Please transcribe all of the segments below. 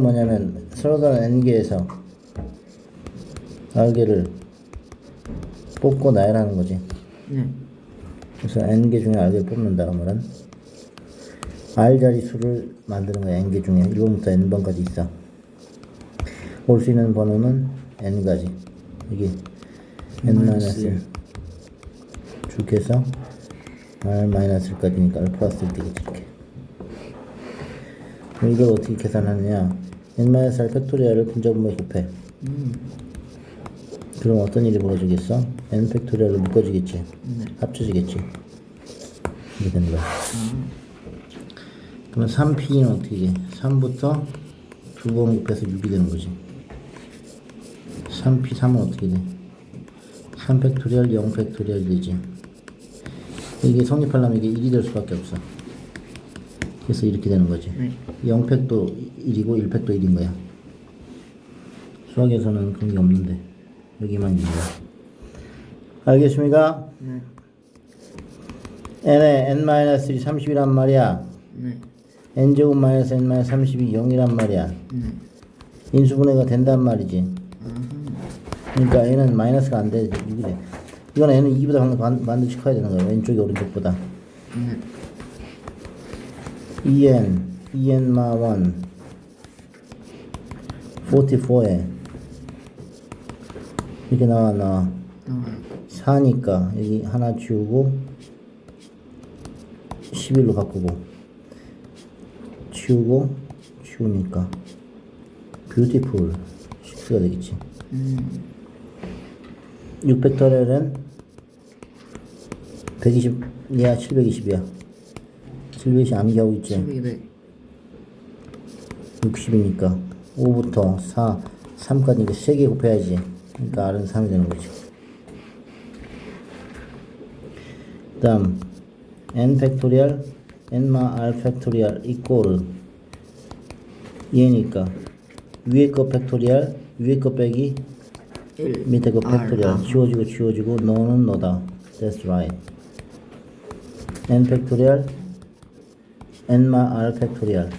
이건 뭐냐면 서로 다른 n개에서 r개를 뽑고 나열하는 거지. 네. 그래서 n개 중에 r개를 뽑는다 그러면 r 자릿수를 만드는 거야 n개 중에 1번부터 n번까지 있어. 올 수 있는 번호는 n까지. 여기 n-1 쭉 해서 r-1까지니까 r 플러스 1 되겠지 이걸 어떻게 계산하느냐 n-r 팩토리얼을 분자분모에 곱해. 음. 그럼 어떤 일이 벌어지겠어? n 팩토리얼로 묶어지겠지. 네. 합쳐지겠지. 이렇게 되는 거야. 그러면 3p는 어떻게 돼? 3부터 두 번 곱해서 6이 되는 거지. 3p, 3은 어떻게 돼? 3 팩토리얼, 0 팩토리얼 되지. 이게 성립하려면 이게 1이 될 수밖에 없어. 그래서 이렇게 되는 거지. 네. 0 팩도 1이고 1 팩도 1인 거야. 수학에서는 그런 게 없는데 여기만 있는 거야. 알겠습니까? 네. n에 n-1이 30이란 말이야. 네. n제곱 마이너스 n 마이너스 30이 0이란 말이야. 네. 인수분해가 된단 말이지. 그러니까 n은 마이너스가 안 돼. 6이 돼. 이건 n은 2보다 반, 반, 반드시 커야 되는 거야. 왼쪽이 오른쪽보다. 네. 2n, 2n 마 1, 44에 이렇게 나와 나와. 나와요. 4니까 여기 하나 치우고 11로 바꾸고 치우고 치우니까 뷰티풀 6가 되겠지 음. 6팩터리얼은 120이야 720이야 720이 암기하고 있지 1200. 60이니까. 5부터 4, 3까지 이게 3개 곱해야지. 그러니까 R은 3이 되는 거지 그 다음 n 팩토리얼 n마 r 팩토리얼 이꼬르 얘니까. 위에 거 팩토리얼 위에 거 빼기 1. 밑에 거 R, 팩토리얼 아. 지워지고 지워지고 너는 너다. That's right. N 팩토리얼 n마 r 팩토리얼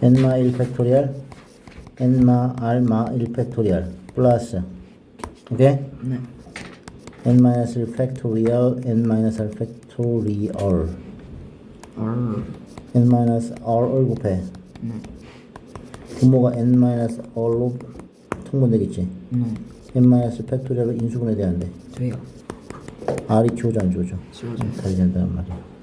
n마 1 팩토리얼 n마 r마 1 팩토리얼 플러스 오케이? 네. n 마이너스 1 팩토리얼 n 마이너스 r 팩토리얼 R. n 마이너스 r을 곱해 네. 분모가 n 마이너스 r로 통분되겠지 네. n 마이너스 팩토리얼로 인수분해 돼야 돼 돼요. r이 지워져 안 지워져 지워져요. 달리 된다는 말이야